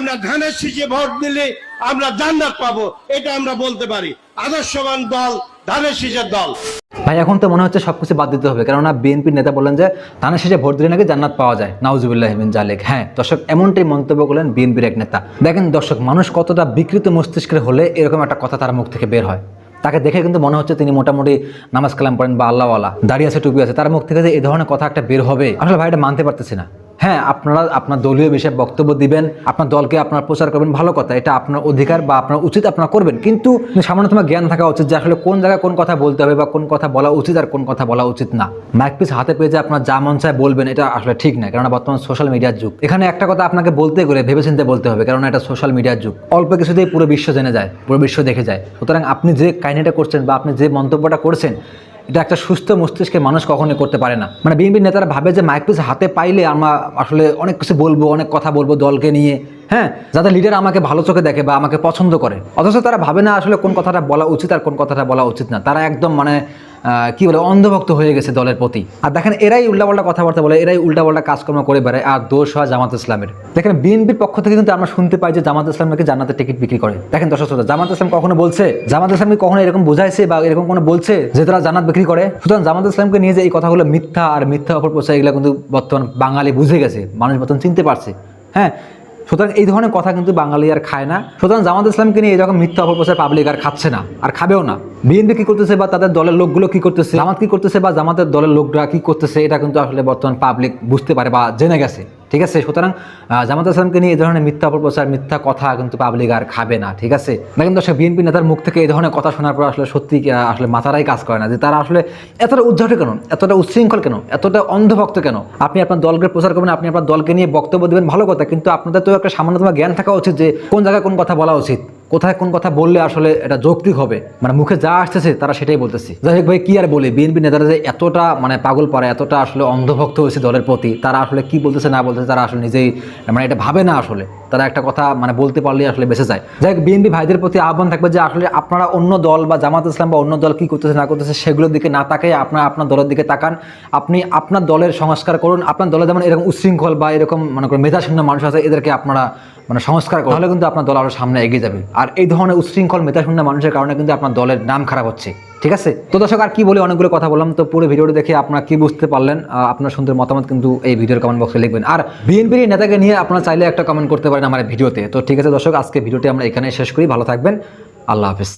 আমরা ধানের শীষে ভোট দিলে আমরা জান্নাত পাবো, এটা আমরা বলতে পারি। আদর্শবান দল, ধানের শীষের দল। ভাই, এখন তো মনে হচ্ছে সবকিছু বাদ দিতে হবে, কেননা বিএনপির নেতা বললেন যে, ধানের শেষে ভোট দিলে নাকি জান্নাত পাওয়া যায়। নাউজুবিল্লাহ মিন জালেক। হ্যাঁ দর্শক, এমনটাই মন্তব্য করলেন বিএনপির এক নেতা। দেখেন দর্শক, মানুষ কতটা বিকৃত মস্তিষ্কের হলে এরকম একটা কথা তার মুখ থেকে বের হয়। তাকে দেখে কিন্তু মনে হচ্ছে তিনি মোটামুটি নামাজ কালাম পড়েন বা আল্লাহওয়ালা। দাঁড়িয়ে আছে, টুপি আছে, তার মুখ থেকে যে এই ধরনের কথা একটা বের হবে, আসলে ভাই, এটা মানতে পারতেছি না। হ্যাঁ আপনারা আপনার দলীয় বিষয়ে বক্তব্য দিবেন, আপনার দলকে আপনার প্রচার করবেন, ভালো কথা, এটা আপনার অধিকার বা আপনার উচিত আপনারা করবেন। কিন্তু সামান্যতম জ্ঞান থাকা উচিত যে আসলে কোন জায়গায় কোন কথা বলতে হবে বা কোন কথা বলা উচিত আর কোন কথা বলা উচিত না। মাইক পিস হাতে পেয়ে যে আপনার যা মন চায় বলবেন, এটা আসলে ঠিক না কারণ বর্তমান সোশ্যাল মিডিয়ার যুগ। এখানে একটা কথা আপনাকে বলতে গেলে ভেবেচিন্তে বলতে হবে কারণ এটা সোশ্যাল মিডিয়ার যুগ। অল্প কিছুতেই পুরো বিশ্ব জেনে যায়, পুরো বিশ্ব দেখে যায়। সুতরাং আপনি যে কাহিনীটা করছেন বা আপনি যে মন্তব্যটা করছেন এটা একটা সুস্থ মস্তিষ্কে মানুষ কখনোই করতে পারে না। মানে বিএনপি নেতারা ভাবে যে মাইক পিস হাতে পাইলে আমরা আসলে অনেক কিছু বলব, অনেক কথা বলব দলকে নিয়ে। হ্যাঁ যাতে লিডার আমাকে ভালো চোখে দেখে বা আমাকে পছন্দ করে। অথচ তারা ভাবে না আসলে কোন কথাটা বলা উচিত আর কোন কথাটা বলা উচিত না। তারা একদম মানে কি বলে অন্ধভক্ত হয়ে গেছে দলের প্রতি। আর দেখেন এরাই উল্টাপাল্টা কথাবার্তা বলে এরাই উল্টাপাল্টা কাজকর্ম করে বেড়ায় আর দোষ হয় জামাত ইসলামের। দেখেন বিএনপির পক্ষ থেকে কিন্তু আমরা শুনতে পাই যে জামাত ইসলাম নাকি জান্নাতের টিকিট বিক্রি করে। দেখেন দর্শক শ্রোতা, জামাত ইসলাম কখনো বলছে জামাত ইসলামকে কখনো এরকম বোঝাইছে বা এরকম কোনো বলছে যে তারা জান্নাত বিক্রি করে? সুতরাং জামাত ইসলামকে নিয়ে যে এই কথাগুলো মিথ্যা আর মিথ্যা অপর প্রচার এগুলো কিন্তু বর্তমান বাঙালি বুঝে গেছে মানুষ বর্তমান চিনতে পারছে। হ্যাঁ সুতরাং এই ধরনের কথা কিন্তু বাঙালি আর খায় না। সুতরাং জামাত ইসলামকে নিয়ে এরকম মিথ্যা অপপ্রচার পাবলিক আর খাচ্ছে না, আর খাবেও না। বিএনপি কি করতেছে বা তাদের দলের লোকগুলো কি করতেছে, জামাত কি করতেছে বা জামাতের দলের লোকরা কি করতেছে, এটা কিন্তু আসলে বর্তমান পাবলিক বুঝতে পারে বা জেনে গেছে। ঠিক আছে? সুতরাং জামাত ইসলামকে নিয়ে এই ধরনের মিথ্যা প্রচার মিথ্যা কথা কিন্তু পাবলিক আর খাবে না, ঠিক আছে? দেখেন দর্শক বিএনপি নেতার মুখ থেকে এই ধরনের কথা শোনার পর আসলে সত্যি আসলে মাথারাই কাজ করে না যে তারা আসলে এতটা উজ্জ্বল কেন? এতটা উচ্ছৃঙ্খল কেন? এতটা অন্ধভক্ত কেন? আপনি আপনার দলকে প্রচার করবেন, আপনি আপনার দলকে নিয়ে বক্তব্য দেবেন, ভালো কথা। কিন্তু আপনাদের তো একটা সামান্যতম জ্ঞান থাকা উচিত যে কোন জায়গায় কোন কথা বলা উচিত। কোথায় কোন কথা বললে আসলে এটা যৌক্তিক হবে? মানে মুখে যা আসতেছে তারা সেটাই বলতেছে। যাই হোক ভাই, কি আর বলি? বিএনপি নেতারা যে এতটা মানে পাগল পারে এতটা আসলে অন্ধভক্ত হয়েছে দলের প্রতি, তারা আসলে কি বলতেছে না বলতেছে তারা আসলে নিজেই মানে এটা ভাবে না আসলে। তারা একটা কথা মানে বলতে পারলেই আসলে বেঁচে যায়। যাই হোক, বিএনপি ভাইদের প্রতি আহ্বান থাকবে যে আসলে আপনারা অন্য দল বা জামাত ইসলাম বা অন্য দল কি করতেছে, না করতেছে সেগুলোর দিকে না তাকাই আপনার আপনার দলের দিকে তাকান। আপনি আপনার দলের সংস্কার করুন। আপনার দলে যেমন এরকম উচ্ছৃঙ্খল বা এরকম মানে মেধাশূন্য মানুষ আছে, এদেরকে আপনারা মানে সংস্কার করে। তাহলে কিন্তু আপনার দল আরও সামনে এগিয়ে যাবে। আর এই ধরনের উচ্ছৃঙ্খল মেধাশূন্য মানুষের কারণে কিন্তু আপনার দলের নাম খারাপ হচ্ছে। ঠিক আছে? তো দর্শক, আর কি বলে, অনেকগুলো কথা বললাম। তো পুরো ভিডিওটি দেখে আপনারা কি বুঝতে পারলেন? আপনার সুন্দর মতামত কিন্তু এই ভিডিওর কমেন্ট বক্সে লিখবেন। আর বিএনপির নেতাকে নিয়ে আপনারা চাইলে একটা কমেন্ট করতে পারেন আমার ভিডিওতে। তো ঠিক আছে দর্শক, আজকে ভিডিওটি আমরা এখানে শেষ করি। ভালো থাকবেন। আল্লাহ হাফিজ।